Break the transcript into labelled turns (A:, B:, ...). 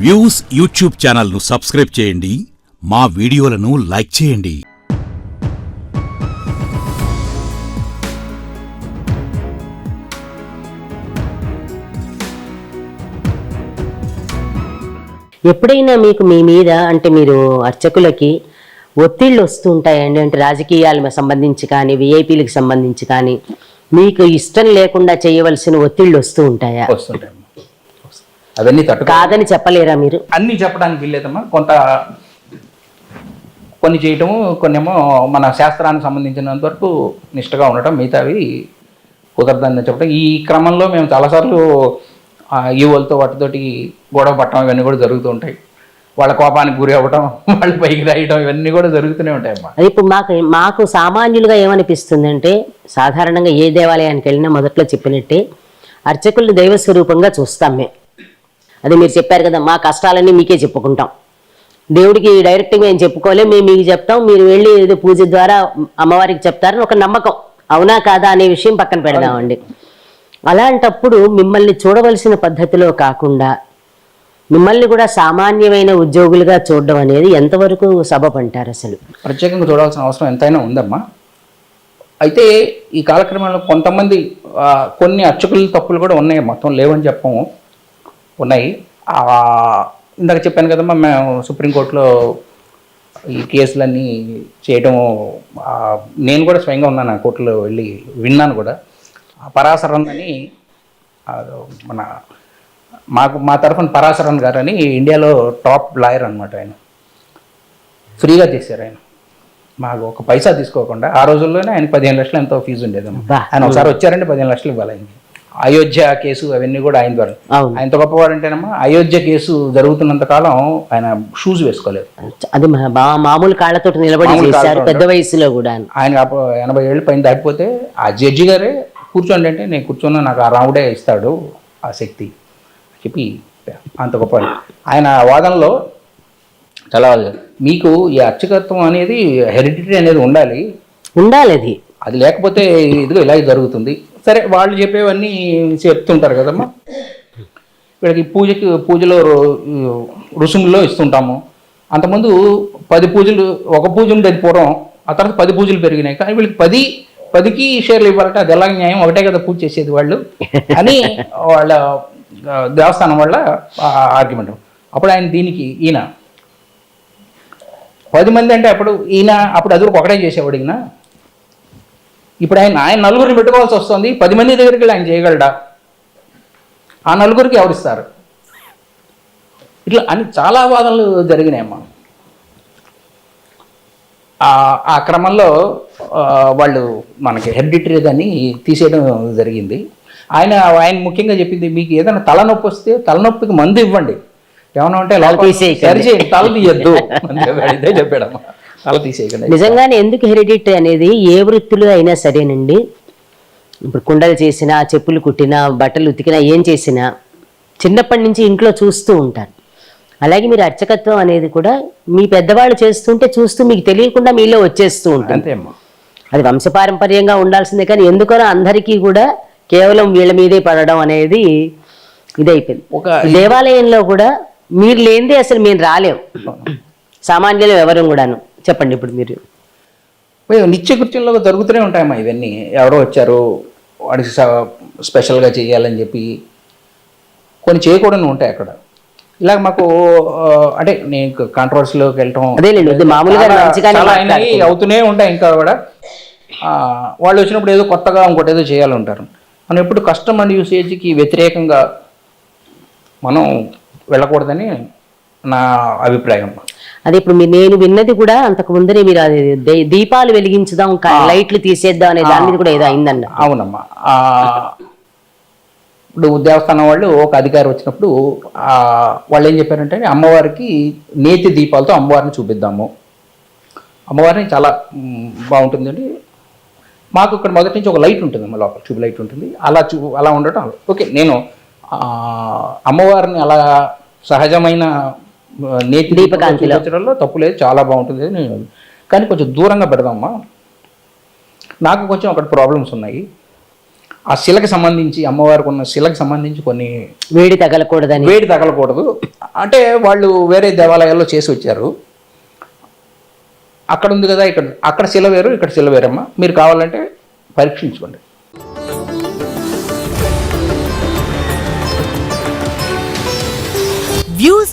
A: Views YouTube ఛానల్ను subscribe చేయండి. మా వీడియోలను లైక్ చేయండి.
B: ఎప్పుడైనా మీకు మీ మీద అంటే మీరు అర్చకులకి ఒత్తిళ్ళు వస్తూ ఉంటాయండి. అంటే రాజకీయాలకు సంబంధించి కానీ విఐపీలకు సంబంధించి కానీ మీకు ఇష్టం లేకుండా చేయవలసిన ఒత్తిళ్ళు వస్తూ ఉంటాయా?
C: వస్తుంటాయి. అవన్నీ తట్టుకో
B: కాదని చెప్పలేరా మీరు?
C: అన్నీ చెప్పడానికి వీల్లేదమ్మా. కొంత కొన్ని చేయటము కొన్నేమో మన శాస్త్రానికి సంబంధించినంత వరకు నిష్ఠగా ఉండటం మిగతావి కుదరదని చెప్పడం ఈ క్రమంలో మేము చాలాసార్లు ఆ, ఈ వాళ్ళతో వాటితోటి గొడవ పట్టడం ఇవన్నీ కూడా జరుగుతూ ఉంటాయి. వాళ్ళ కోపానికి గురి అవ్వటం వాళ్ళు పైకి రాయటం ఇవన్నీ కూడా జరుగుతూనే ఉంటాయమ్మా.
B: అది ఇప్పుడు మాకు మాకు సామాన్యులుగా ఏమనిపిస్తుందంటే సాధారణంగా ఏ దేవాలయానికి వెళ్ళినా మొదట్లో చెప్పినట్టే అర్చకుల్ని దైవ స్వరూపంగా చూస్తాం మేము. అది మీరు చెప్పారు కదా మా కష్టాలన్నీ మీకే చెప్పుకుంటాం. దేవుడికి డైరెక్ట్గా మేము చెప్పుకోలే మేము మీకు చెప్తాం మీరు వెళ్ళి ఏదో పూజ ద్వారా అమ్మవారికి చెప్తారని ఒక నమ్మకం. అవునా కాదా అనే విషయం పక్కన పెడదామండి. అలాంటప్పుడు మిమ్మల్ని చూడవలసిన పద్ధతిలో కాకుండా మిమ్మల్ని కూడా సామాన్యమైన ఉద్యోగులుగా చూడడం అనేది ఎంతవరకు సబబ్ అంటారు అసలు?
C: ప్రత్యేకంగా చూడాల్సిన అవసరం ఎంతైనా ఉందమ్మా. అయితే ఈ కాలక్రమంలో కొంతమంది కొన్ని అర్చకుల తప్పులు కూడా ఉన్నాయి మొత్తం లేవని చెప్పము. ఉన్నాయి. ఇందాక చెప్పాను కదమ్మా మేము సుప్రీంకోర్టులో ఈ కేసులన్నీ చేయడం నేను కూడా స్వయంగా ఉన్నాను ఆ కోర్టులో వెళ్ళి విన్నాను కూడా. ఆ పరాశరన్ అని ఆ, మన మాకు మా తరఫున పరాశరన్ గారు అని ఇండియాలో టాప్ లాయర్ అనమాట ఆయన. ఫ్రీగా చేశారు ఆయన. మాకు ఒక పైసా తీసుకోకుండా ఆ రోజుల్లోనే ఆయన పదిహేను లక్షలు ఎంతో ఫీజు ఉండేదమ్మా. ఆయన ఒకసారి వచ్చారంటే పదిహేను లక్షలు ఇవ్వాలి ఆయనకి. అయోధ్య కేసు అవన్నీ కూడా ఆయన ద్వారా.
B: అవును.
C: ఆయనతో గొప్పవాడంటేనమ్మా అయోధ్య కేసు జరుగుతున్నంత కాలం ఆయన షూస్ వేసుకోలేదు.
B: అది మామూలు కాళ్ళతో నిలబడి చేశారు. పెద్ద వయసులో కూడా.
C: ఆయన ఎనభై ఏళ్ళు పైన దాటిపోతే ఆ జడ్జి గారే కూర్చోండి అంటే నేను కూర్చొని నాకు ఆ రాముడే ఇస్తాడు ఆ శక్తి చెప్పి అంత గొప్ప ఆయన వాదనలో చాలా మీకు ఈ అర్చకత్వం అనేది హెరిడిటరీ అనేది ఉండాలి.
B: ఉండాలి అది.
C: అది లేకపోతే ఇదిగో ఇలా జరుగుతుంది. సరే వాళ్ళు చెప్పేవన్నీ చెప్తుంటారు కదమ్మా. వీళ్ళకి పూజకి పూజలో రుసుములో ఇస్తుంటాము. అంతకుముందు పది పూజలు ఒక పూజ ఉండేది పూర్వం ఆ తర్వాత పది పూజలు పెరిగినాయి. కానీ వీళ్ళకి పది పదికి షేర్లు ఇవ్వాలంటే అది ఎలా న్యాయం? ఒకటే కదా పూజ చేసేది వాళ్ళు. అని వాళ్ళ దేవస్థానం వాళ్ళ ఆర్గ్యుమెంట్ అప్పుడు ఆయన దీనికి ఈయన. పది మంది అంటే అప్పుడు ఈయన అప్పుడు అది ఒకటే చేసేవాడు ఈయన. ఇప్పుడు ఆయన ఆయన నలుగురిని పెట్టుకోవాల్సి వస్తుంది. పది మంది దగ్గరికి వెళ్ళి ఆయన చేయగలడా? ఆ నలుగురికి ఎవరిస్తారు ఇట్లా అని చాలా వాదనలు జరిగినాయమ్మా ఆ- క్రమంలో వాళ్ళు మనకి హెరిడిటరీ దాన్ని తీసేయడం జరిగింది. ఆయన ఆయన ముఖ్యంగా చెప్పింది మీకు ఏదైనా తలనొప్పి వస్తే తలనొప్పికి మందు ఇవ్వండి. ఏమన్నా ఉంటే. సరిచేయండి తల తీయద్దు. చెప్పాడమ్మా. తల తీసేయకండి.
B: నిజంగానే ఎందుకు హెరిడిటరీ అనేది ఏ వృత్తిలో అయినా సరేనండి. ఇప్పుడు కుండలు చేసినా చెప్పులు కుట్టినా బట్టలు ఉతికినా ఏం చేసినా చిన్నప్పటి నుంచి ఇంట్లో చూస్తూ ఉంటారు. అలాగే మీరు అర్చకత్వం అనేది కూడా మీ పెద్దవాళ్ళు చేస్తుంటే చూస్తూ మీకు తెలియకుండా మీలో వచ్చేస్తూ ఉంటుంది.
C: అమ్మా.
B: అది వంశపారంపర్యంగా ఉండాల్సిందే కానీ ఎందుకనో అందరికీ కూడా కేవలం వీళ్ళ మీదే పడడం అనేది ఇదైపోయింది.
C: ఒక
B: దేవాలయంలో కూడా మీరు లేనిదే అసలు మేము రాలేం. సామాన్యులు ఎవరు కూడాను. చెప్పండి ఇప్పుడు మీరు.
C: నిత్య కృత్యంలో జరుగుతూనే ఉంటాయమ్మా ఇవన్నీ. ఎవరో వచ్చారు వాడికి స్పెషల్గా చేయాలని చెప్పి. కొన్ని చేయకూడని ఉంటాయి అక్కడ. ఇలాగ మాకు అంటే నేను కాంట్రవర్సీలోకి వెళ్ళటం. అవుతూనే ఉంటాయి ఇంకా కూడా. వాళ్ళు వచ్చినప్పుడు ఏదో కొత్తగా ఇంకోటి ఏదో చేయాలంటారు మనం ఎప్పుడు కస్టమర్ యూసేజ్కి వ్యతిరేకంగా మనం వెళ్ళకూడదని నా అభిప్రాయం.
B: అదే ఇప్పుడు మీ- నేను విన్నది కూడా అంతకు ముందరే మీరు అది దీపాలు వెలిగించుదాం లైట్లు తీసేద్దాం అనే దాని మీద కూడా ఏదో అయిందన్న.
C: అవునమ్మా. ఇప్పుడు దేవస్థానం వాళ్ళు ఒక అధికారి వచ్చినప్పుడు వాళ్ళు ఏం చెప్పారంటే అమ్మవారికి నేతి దీపాలతో అమ్మవారిని చూపిద్దాము. అమ్మవారిని చాలా బాగుంటుందండి. మాకు ఇక్కడ మొదటి నుంచి ఒక లైట్ ఉంటుంది అమ్మ లోపల ట్యూబ్ లైట్ ఉంటుంది. అలా చూ అలా ఉండటం. ఓకే నేను అమ్మవారిని అలా సహజమైన నేతి
B: దీపకాంతిలో.
C: చూపించడంలో తప్పు లేదు చాలా బాగుంటుంది అని నేను కానీ కొంచెం దూరంగా పెడదామా నాకు కొంచెం అక్కడ ప్రాబ్లమ్స్ ఉన్నాయి. ఆ శిలకి సంబంధించి అమ్మవారికి ఉన్న శిలకి సంబంధించి కొన్ని
B: వేడి తగలకూడదని.
C: వేడి తగలకూడదు. అంటే వాళ్ళు వేరే దేవాలయాల్లో చేసి వచ్చారు. అక్కడ ఉంది కదా ఇక్కడ అక్కడ శిల వేరు ఇక్కడ శిల వేరమ్మా. మీరు కావాలంటే పరీక్షించుకోండి.